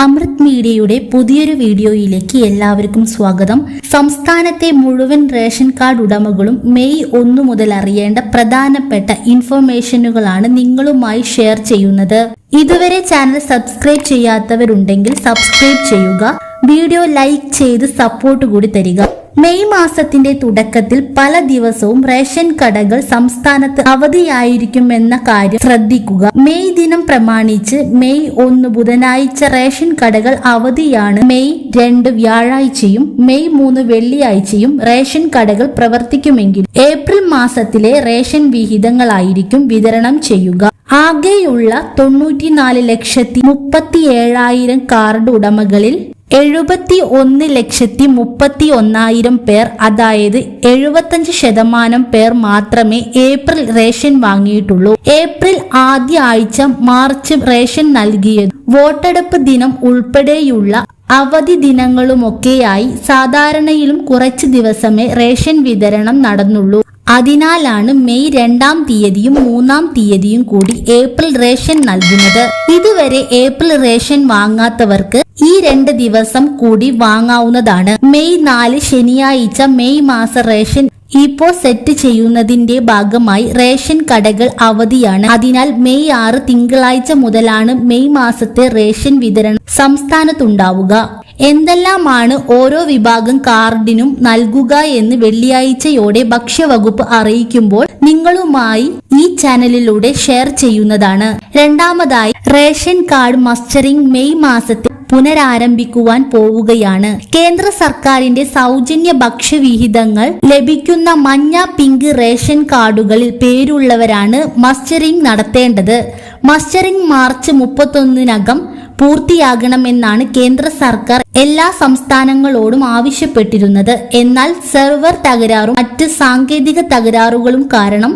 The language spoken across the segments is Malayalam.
അമൃത് മീഡിയയുടെ പുതിയൊരു വീഡിയോയിലേക്ക് എല്ലാവർക്കും സ്വാഗതം. സംസ്ഥാനത്തെ മുഴുവൻ റേഷൻ കാർഡ് ഉടമകളും മെയ് ഒന്നു മുതൽ അറിയേണ്ട പ്രധാനപ്പെട്ട ഇൻഫർമേഷനുകളാണ് നിങ്ങളുമായി ഷെയർ ചെയ്യുന്നത്. ഇതുവരെ ചാനൽ സബ്സ്ക്രൈബ് ചെയ്യാത്തവരുണ്ടെങ്കിൽ സബ്സ്ക്രൈബ് ചെയ്യുക. വീഡിയോ ലൈക്ക് ചെയ്ത് സപ്പോർട്ട് കൂടി തരിക. മെയ് മാസത്തിന്റെ തുടക്കത്തിൽ പല ദിവസവും റേഷൻ കടകൾ സംസ്ഥാനത്ത് അവധിയായിരിക്കുമെന്ന കാര്യം ശ്രദ്ധിക്കുക. മെയ് ദിനം പ്രമാണിച്ച് മെയ് ഒന്ന് ബുധനാഴ്ച റേഷൻ കടകൾ അവധിയാണ്. മെയ് രണ്ട് വ്യാഴാഴ്ചയും മെയ് മൂന്ന് വെള്ളിയാഴ്ചയും റേഷൻ കടകൾ പ്രവർത്തിക്കുമെങ്കിൽ ഏപ്രിൽ മാസത്തിലെ റേഷൻ വിഹിതങ്ങളായിരിക്കും വിതരണം ചെയ്യുക. ആകെയുള്ള തൊണ്ണൂറ്റിനാല് ലക്ഷത്തി മുപ്പത്തി ഏഴായിരം കാർഡ് ഉടമകളിൽ എഴുപത്തി ഒന്ന് ലക്ഷത്തി മുപ്പത്തി ഒന്നായിരം പേർ അതായത് എഴുപത്തഞ്ച് ശതമാനം പേർ മാത്രമേ ഏപ്രിൽ റേഷൻ വാങ്ങിയിട്ടുള്ളൂ. ഏപ്രിൽ ആദ്യ ആഴ്ച മാർച്ച് റേഷൻ നൽകിയത്. വോട്ടെടുപ്പ് ദിനം ഉൾപ്പെടെയുള്ള അവധി ദിനങ്ങളുമൊക്കെയായി സാധാരണയിലും കുറച്ച് ദിവസമേ റേഷൻ വിതരണം നടന്നുള്ളൂ. അതിനാലാണ് മെയ് രണ്ടാം തീയതിയും മൂന്നാം തീയതിയും കൂടി ഏപ്രിൽ റേഷൻ നൽകുന്നത്. ഇതുവരെ ഏപ്രിൽ റേഷൻ വാങ്ങാത്തവർക്ക് ഈ രണ്ട് ദിവസം കൂടി വാങ്ങാവുന്നതാണ്. മെയ് നാല് ശനിയാഴ്ച മെയ് മാസ റേഷൻ ഇപ്പോൾ സെറ്റ് ചെയ്യുന്നതിന്റെ ഭാഗമായി റേഷൻ കടകൾ അവധിയാണ്. അതിനാൽ മെയ് ആറ് തിങ്കളാഴ്ച മുതലാണ് മെയ് മാസത്തെ റേഷൻ വിതരണം സംസ്ഥാനത്തുണ്ടാവുക. എന്തെല്ലാമാണ് ഓരോ വിഭാഗം കാർഡിനും നൽകുക എന്ന് വെള്ളിയാഴ്ചയോടെ ഭക്ഷ്യവകുപ്പ് അറിയിക്കുമ്പോൾ നിങ്ങളുമായി ഈ ചാനലിലൂടെ ഷെയർ ചെയ്യുന്നതാണ്. രണ്ടാമതായി റേഷൻ കാർഡ് മസ്റ്ററിംഗ് മെയ് മാസത്തിൽ പുനരാരംഭിക്കുവാൻ പോവുകയാണ്. കേന്ദ്ര സർക്കാരിന്റെ സൗജന്യ ഭക്ഷ്യവിഹിതങ്ങൾ ലഭിക്കുന്ന മഞ്ഞ പിങ്ക് റേഷൻ കാർഡുകളിൽ പേരുള്ളവരാണ് മസ്റ്ററിംഗ് നടത്തേണ്ടത്. മസ്റ്ററിംഗ് മാർച്ച് മുപ്പത്തൊന്നിനകം പൂർത്തിയാകണമെന്നാണ് കേന്ദ്ര സർക്കാർ എല്ലാ സംസ്ഥാനങ്ങളോടും ആവശ്യപ്പെട്ടിരുന്നത്. എന്നാൽ സെർവർ തകരാറും മറ്റ് സാങ്കേതിക തകരാറുകളും കാരണം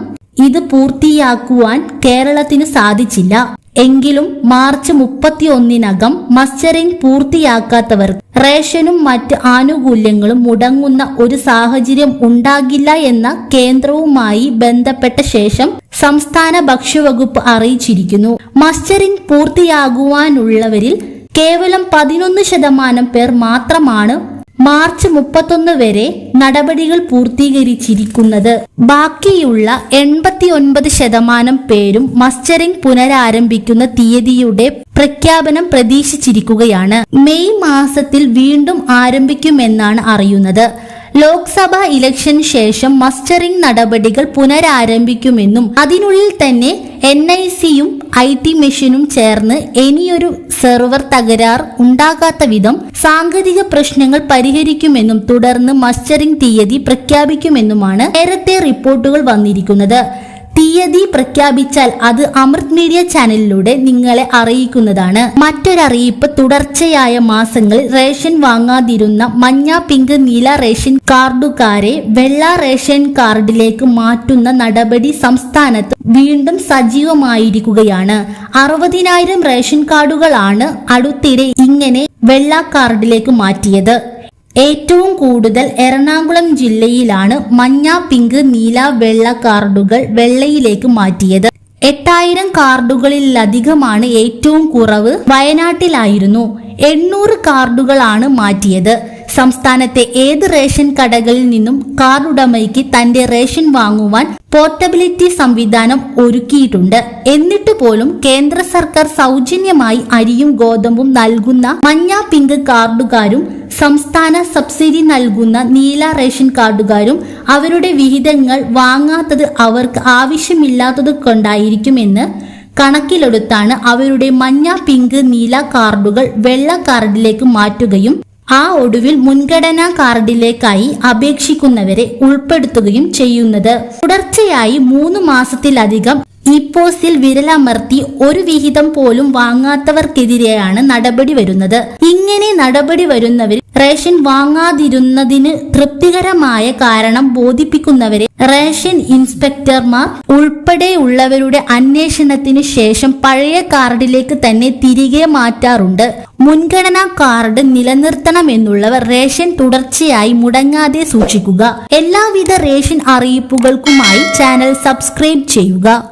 ഇത് പൂർത്തിയാക്കുവാൻ കേരളത്തിന് സാധിച്ചില്ല. എങ്കിലും മാർച്ച് മുപ്പത്തിയൊന്നിനകം മസ്റ്ററിംഗ് പൂർത്തിയാക്കാത്തവർ റേഷനും മറ്റ് ആനുകൂല്യങ്ങളും മുടങ്ങുന്ന ഒരു സാഹചര്യം ഉണ്ടാകില്ല എന്ന കേന്ദ്രവുമായി ബന്ധപ്പെട്ട ശേഷം സംസ്ഥാന ഭക്ഷ്യവകുപ്പ് അറിയിച്ചിരിക്കുന്നു. മസ്റ്ററിംഗ് പൂർത്തിയാകുവാനുള്ളവരിൽ കേവലം പതിനൊന്ന് ശതമാനം പേർ മാത്രമാണ് മാർച്ച് മുപ്പത്തൊന്ന് വരെ നടപടികൾ പൂർത്തീകരിച്ചിരിക്കുന്നത്. ബാക്കിയുള്ള എൺപത്തി ഒൻപത് ശതമാനം പേരും മസ്റ്ററിംഗ് പുനരാരംഭിക്കുന്ന തീയതിയുടെ പ്രഖ്യാപനം പ്രതീക്ഷിച്ചിരിക്കുകയാണ്. മെയ് മാസത്തിൽ വീണ്ടും ആരംഭിക്കുമെന്നാണ് അറിയുന്നത്. ലോക്സഭ ഇലക്ഷൻ ശേഷം മസ്റ്ററിംഗ് നടപടികൾ പുനരാരംഭിക്കുമെന്നും അതിനുള്ളിൽ തന്നെ എൻ ഐ സിയും ഐ ടി മെഷീനും ചേർന്ന് ഇനിയൊരു സെർവർ തകരാർ ഉണ്ടാകാത്ത വിധം സാങ്കേതിക പ്രശ്നങ്ങൾ പരിഹരിക്കുമെന്നും തുടർന്ന് മസ്റ്ററിംഗ് തീയതി പ്രഖ്യാപിക്കുമെന്നുമാണ് നേരത്തെ റിപ്പോർട്ടുകൾ വന്നിരിക്കുന്നത്. തീയതി പ്രഖ്യാപിച്ചാൽ അത് അമൃത് മീഡിയ ചാനലിലൂടെ നിങ്ങളെ അറിയിക്കുന്നതാണ്. മറ്റൊരറിയിപ്പ് തുടർച്ചയായ മാസങ്ങളിൽ റേഷൻ വാങ്ങാതിരുന്ന മഞ്ഞ പിങ്ക് നീല റേഷൻ കാർഡുകാരെ വെള്ള റേഷൻ കാർഡിലേക്ക് മാറ്റുന്ന നടപടി സംസ്ഥാനത്ത് വീണ്ടും സജീവമായിരിക്കുകയാണ്. അറുപതിനായിരം റേഷൻ കാർഡുകളാണ് അടുത്തിടെ ഇങ്ങനെ വെള്ള കാർഡിലേക്ക് മാറ്റിയത്. ഏറ്റവും കൂടുതൽ എറണാകുളം ജില്ലയിലാണ് മഞ്ഞ പിങ്ക് നീല വെള്ള കാർഡുകൾ വെള്ളയിലേക്ക് മാറ്റിയത്. എട്ടായിരം കാർഡുകളിലധികമാണ് ഏറ്റവും കുറവ് വയനാട്ടിലായിരുന്നു. എണ്ണൂറ് കാർഡുകളാണ് മാറ്റിയത്. സംസ്ഥാനത്തെ ഏത് റേഷൻ കടകളിൽ നിന്നും കാർഡുടമയ്ക്ക് തന്റെ റേഷൻ വാങ്ങുവാൻ പോർട്ടബിലിറ്റി സംവിധാനം ഒരുക്കിയിട്ടുണ്ട്. എന്നിട്ട് പോലും കേന്ദ്ര സർക്കാർ സൗജന്യമായി അരിയും ഗോതമ്പും നൽകുന്ന മഞ്ഞ പിങ്ക് കാർഡുകാരും സംസ്ഥാന സബ്സിഡി നൽകുന്ന നീല റേഷൻ കാർഡുകാരും അവരുടെ വിഹിതങ്ങൾ വാങ്ങാത്തത് അവർക്ക് ആവശ്യമില്ലാത്തത് കൊണ്ടായിരിക്കുമെന്ന് കണക്കിലെടുത്താണ് അവരുടെ മഞ്ഞ പിങ്ക് നീല കാർഡുകൾ വെള്ള കാർഡിലേക്ക് മാറ്റുകയും ആ ഒടുവിൽ മുൻഗണനാ കാർഡിലേക്കായി അപേക്ഷിക്കുന്നവരെ ഉൾപ്പെടുത്തുകയും ചെയ്യുന്നത്. തുടർച്ചയായി മൂന്ന് മാസത്തിലധികം ഇപ്പോസിൽ വിരലമർത്തി ഒരു വിഹിതം പോലും വാങ്ങാത്തവർക്കെതിരെയാണ് നടപടി വരുന്നത്. ഇങ്ങനെ നടപടി വരുന്നവർ റേഷൻ വാങ്ങാതിരുന്നതിന് തൃപ്തികരമായ കാരണം ബോധിപ്പിക്കുന്നവരെ റേഷൻ ഇൻസ്പെക്ടർമാർ ഉൾപ്പെടെയുള്ളവരുടെ അന്വേഷണത്തിന് ശേഷം പഴയ കാർഡിലേക്ക് തന്നെ തിരികെ മാറ്റാറുണ്ട്. മുൻഗണനാ കാർഡ് നിലനിർത്തണമെന്നുള്ളവർ റേഷൻ തുടർച്ചയായി മുടങ്ങാതെ സൂക്ഷിക്കുക. എല്ലാവിധ റേഷൻ അറിയിപ്പുകൾക്കുമായി ചാനൽ സബ്സ്ക്രൈബ് ചെയ്യുക.